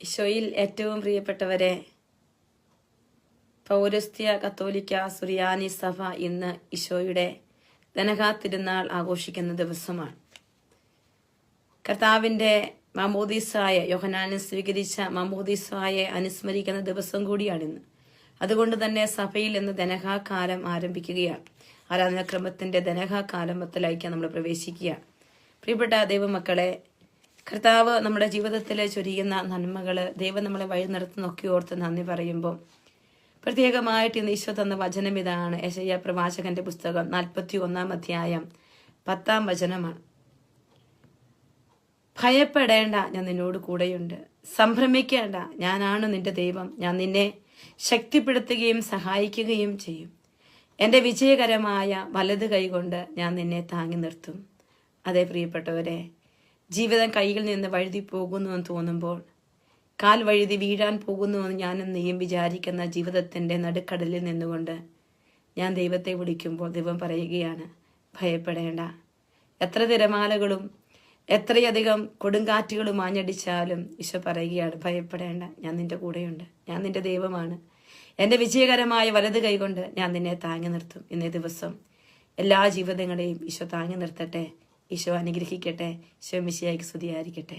ഈശോയിൽ ഏറ്റവും പ്രിയപ്പെട്ടവരെ പൗരസ്ത്യ കത്തോലിക്ക സുറിയാനി സഭ ഇന്ന് ഈശോയുടെ ധനകാ തിരുനാൾ ആഘോഷിക്കുന്ന ദിവസമാണ്. കർത്താവിന്റെ മാമോദീസായ യോഹനാനെ സ്വീകരിച്ച മാമോദീസായെ അനുസ്മരിക്കുന്ന ദിവസം കൂടിയാണിന്ന്. അതുകൊണ്ട് തന്നെ സഭയിൽ ഇന്ന് ധനകാകാലം ആരംഭിക്കുകയാണ്. ആരാധനാക്രമത്തിന്റെ ധനഹാ മത്തലായിക്കാൻ നമ്മൾ പ്രവേശിക്കുകയാണ്. പ്രിയപ്പെട്ട ദൈവമക്കളെ കർത്താവ് നമ്മുടെ ജീവിതത്തിൽ ചൊരിയുന്ന നന്മകൾ ദൈവം നമ്മളെ വഴി നോക്കി ഓർത്ത് നന്ദി പറയുമ്പോൾ പ്രത്യേകമായിട്ട് ഇന്ന് ഈശോ തന്ന വചനം ഇതാണ്. യശയ്യ പ്രവാചകന്റെ പുസ്തകം നാൽപ്പത്തി ഒന്നാം അധ്യായം പത്താം വചനമാണ്. ഭയപ്പെടേണ്ട ഞാൻ നിന്നോട് കൂടെയുണ്ട്. സംഭ്രമിക്കേണ്ട ഞാനാണ് നിന്റെ ദൈവം. ഞാൻ നിന്നെ ശക്തിപ്പെടുത്തുകയും സഹായിക്കുകയും ചെയ്യും. എന്റെ വിജയകരമായ വലത് കൈകൊണ്ട് ഞാൻ നിന്നെ താങ്ങി നിർത്തും. അതേ പ്രിയപ്പെട്ടവരെ ജീവിതം കൈയിൽ നിന്ന് വഴുതി പോകുന്നുവെന്ന് തോന്നുമ്പോൾ കാൽ വഴുതി വീഴാൻ പോകുന്നുവെന്ന് ഞാനും നീയും വിചാരിക്കുന്ന ജീവിതത്തിന്റെ നടുക്കടലിൽ നിന്നുകൊണ്ട് ഞാൻ ദൈവത്തെ വിളിക്കുമ്പോൾ ദൈവം പറയുകയാണ് ഭയപ്പെടേണ്ട. എത്ര തിരമാലകളും എത്രയധികം കൊടുങ്കാറ്റുകളും ആഞ്ഞടിച്ചാലും ഈശോ പറയുകയാണ് ഭയപ്പെടേണ്ട. ഞാൻ നിന്റെ കൂടെയുണ്ട്. ഞാൻ നിന്റെ ദൈവമാണ്. എന്റെ വിജയകരമായ വലത് കൈകൊണ്ട് ഞാൻ നിന്നെ താങ്ങി നിർത്തും. ഇന്നേ ദിവസം എല്ലാ ജീവിതങ്ങളെയും ഈശോ താങ്ങി നിർത്തട്ടെ. ഈശോ അനുഗ്രഹിക്കട്ടെ. ഈശോ മിശിയായിക്ക് സ്തുതിയായിരിക്കട്ടെ.